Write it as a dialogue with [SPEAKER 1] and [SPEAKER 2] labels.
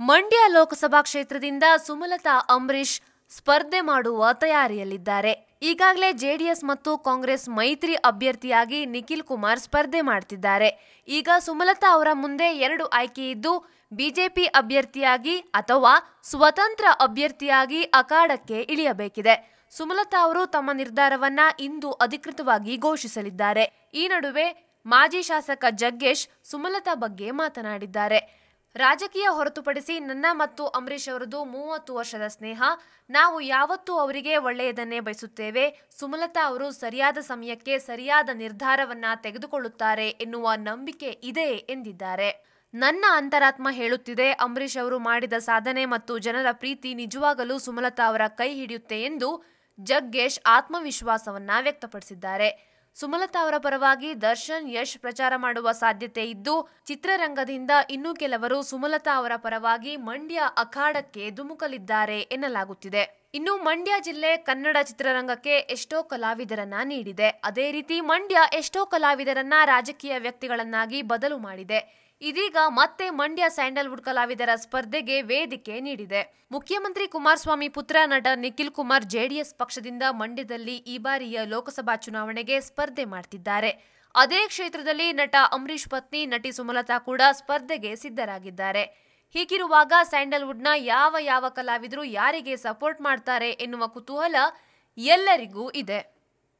[SPEAKER 1] ಮಂಡ್ಯ ಲೋಕಸಭಾ ಕ್ಷೇತ್ರದಿಂದ ಸುಮಲತಾ ಅಂಬರೀಶ್ ಸ್ಪರ್ಧೆ ಮಾಡುವ ತಯಾರಿಯಲ್ಲಿದ್ದಾರೆ. ಈಗಾಗಲೇ ಜೆಡಿಎಸ್ ಮತ್ತು ಕಾಂಗ್ರೆಸ್ ಮೈತ್ರಿ ಅಭ್ಯರ್ಥಿಯಾಗಿ ನಿಖಿಲ್ ಕುಮಾರ್ ಸ್ಪರ್ಧೆ ಮಾಡ್ತಿದ್ದಾರೆ. ಈಗ ಸುಮಲತಾ ಅವರ ಮುಂದೆ ಎರಡು ಆಯ್ಕೆ ಇದ್ದು, ಬಿಜೆಪಿ ಅಭ್ಯರ್ಥಿಯಾಗಿ ಅಥವಾ ಸ್ವತಂತ್ರ ಅಭ್ಯರ್ಥಿಯಾಗಿ ಅಖಾಡಕ್ಕೆ ಇಳಿಯಬೇಕಿದೆ. ಸುಮಲತಾ ಅವರು ತಮ್ಮ ನಿರ್ಧಾರವನ್ನ ಇಂದು ಅಧಿಕೃತವಾಗಿ ಘೋಷಿಸಲಿದ್ದಾರೆ. ಈ ನಡುವೆ ಮಾಜಿ ಶಾಸಕ ಜಗ್ಗೇಶ್ ಸುಮಲತಾ ಬಗ್ಗೆ ಮಾತನಾಡಿದ್ದಾರೆ. ರಾಜಕೀಯ ಹೊರತುಪಡಿಸಿ ನನ್ನ ಮತ್ತು ಅಂಬರೀಷ್ ಅವರದು ಮೂವತ್ತು ವರ್ಷದ ಸ್ನೇಹ. ನಾವು ಯಾವತ್ತೂ ಅವರಿಗೆ ಒಳ್ಳೆಯದನ್ನೇ ಬಯಸುತ್ತೇವೆ. ಸುಮಲತಾ ಅವರು ಸರಿಯಾದ ಸಮಯಕ್ಕೆ ಸರಿಯಾದ ನಿರ್ಧಾರವನ್ನ ತೆಗೆದುಕೊಳ್ಳುತ್ತಾರೆ ಎನ್ನುವ ನಂಬಿಕೆ ಇದೆ ಎಂದಿದ್ದಾರೆ. ನನ್ನ ಅಂತರಾತ್ಮ ಹೇಳುತ್ತಿದೆ. ಅಂಬರೀಷ್ ಅವರು ಮಾಡಿದ ಸಾಧನೆ ಮತ್ತು ಜನರ ಪ್ರೀತಿ ನಿಜವಾಗಲೂ ಸುಮಲತಾ ಅವರ ಕೈ ಹಿಡಿಯುತ್ತೆ ಎಂದು ಜಗ್ಗೇಶ್ ಆತ್ಮವಿಶ್ವಾಸವನ್ನ ವ್ಯಕ್ತಪಡಿಸಿದ್ದಾರೆ. ಸುಮಲತಾ ಅವರ ಪರವಾಗಿ ದರ್ಶನ್ ಯಶ್ ಪ್ರಚಾರ ಮಾಡುವ ಸಾಧ್ಯತೆ ಇದ್ದು, ಚಿತ್ರರಂಗದಿಂದ ಇನ್ನೂ ಕೆಲವರು ಸುಮಲತಾ ಅವರ ಪರವಾಗಿ ಮಂಡ್ಯ ಅಖಾಡಕ್ಕೆ ಧುಮುಕಲಿದ್ದಾರೆ ಎನ್ನಲಾಗುತ್ತಿದೆ. ಇನ್ನು ಮಂಡ್ಯ ಜಿಲ್ಲೆ ಕನ್ನಡ ಚಿತ್ರರಂಗಕ್ಕೆ ಎಷ್ಟೋ ಕಲಾವಿದರನ್ನ ನೀಡಿದೆ. ಅದೇ ರೀತಿ ಮಂಡ್ಯ ಎಷ್ಟೋ ಕಲಾವಿದರನ್ನ ರಾಜಕೀಯ ವ್ಯಕ್ತಿಗಳನ್ನಾಗಿ ಬದಲು ಮಾಡಿದೆ. ಇದೀಗ ಮತ್ತೆ ಮಂಡ್ಯ ಸ್ಯಾಂಡಲ್ವುಡ್ ಕಲಾವಿದರ ಸ್ಪರ್ಧೆಗೆ ವೇದಿಕೆ ನೀಡಿದೆ. ಮುಖ್ಯಮಂತ್ರಿ ಕುಮಾರಸ್ವಾಮಿ ಪುತ್ರ ನಟ ನಿಖಿಲ್ ಕುಮಾರ್ ಜೆಡಿಎಸ್ ಪಕ್ಷದಿಂದ ಮಂಡ್ಯದಲ್ಲಿ ಈ ಬಾರಿಯ ಲೋಕಸಭಾ ಚುನಾವಣೆಗೆ ಸ್ಪರ್ಧೆ ಮಾಡ್ತಿದ್ದಾರೆ. ಅದೇ ಕ್ಷೇತ್ರದಲ್ಲಿ ನಟ ಅಂಬರೀಷ್ ಪತ್ನಿ ನಟಿ ಸುಮಲತಾ ಕೂಡ ಸ್ಪರ್ಧೆಗೆ ಸಿದ್ಧರಾಗಿದ್ದಾರೆ. ಹೀಗಿರುವಾಗ ಸ್ಯಾಂಡಲ್ವುಡ್ನ ಯಾವ ಯಾವ ಕಲಾವಿದರು ಯಾರಿಗೆ ಸಪೋರ್ಟ್ ಮಾಡ್ತಾರೆ ಎನ್ನುವ ಕುತೂಹಲ ಎಲ್ಲರಿಗೂ ಇದೆ.